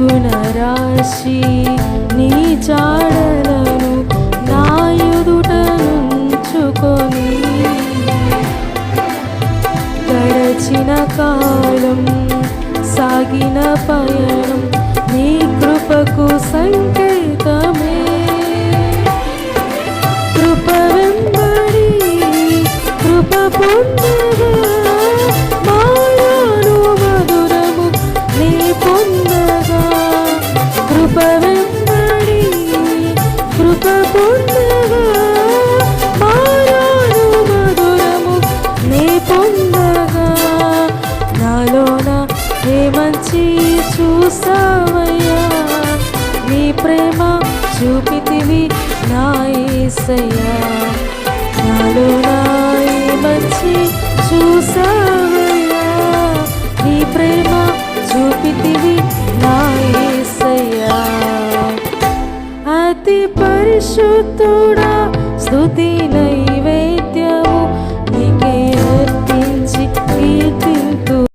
గుణరాశి నీ చాడలను నా ఎదుట నుంచుకొని. గడచిన కాలం సాగిన పయనం నీ కృపకు సంకేతమే. కృప వెంబడి కృప పొందగా కృప కృప పొందగా మధురము నీ పొందగా. నాలోన ఏ మంచి చూసావయ్యా? నీ ప్రేమ చూపితివి నా యేసయ్యా మంచి చూసా అతి పరిశుద్ధుడా స్తుతి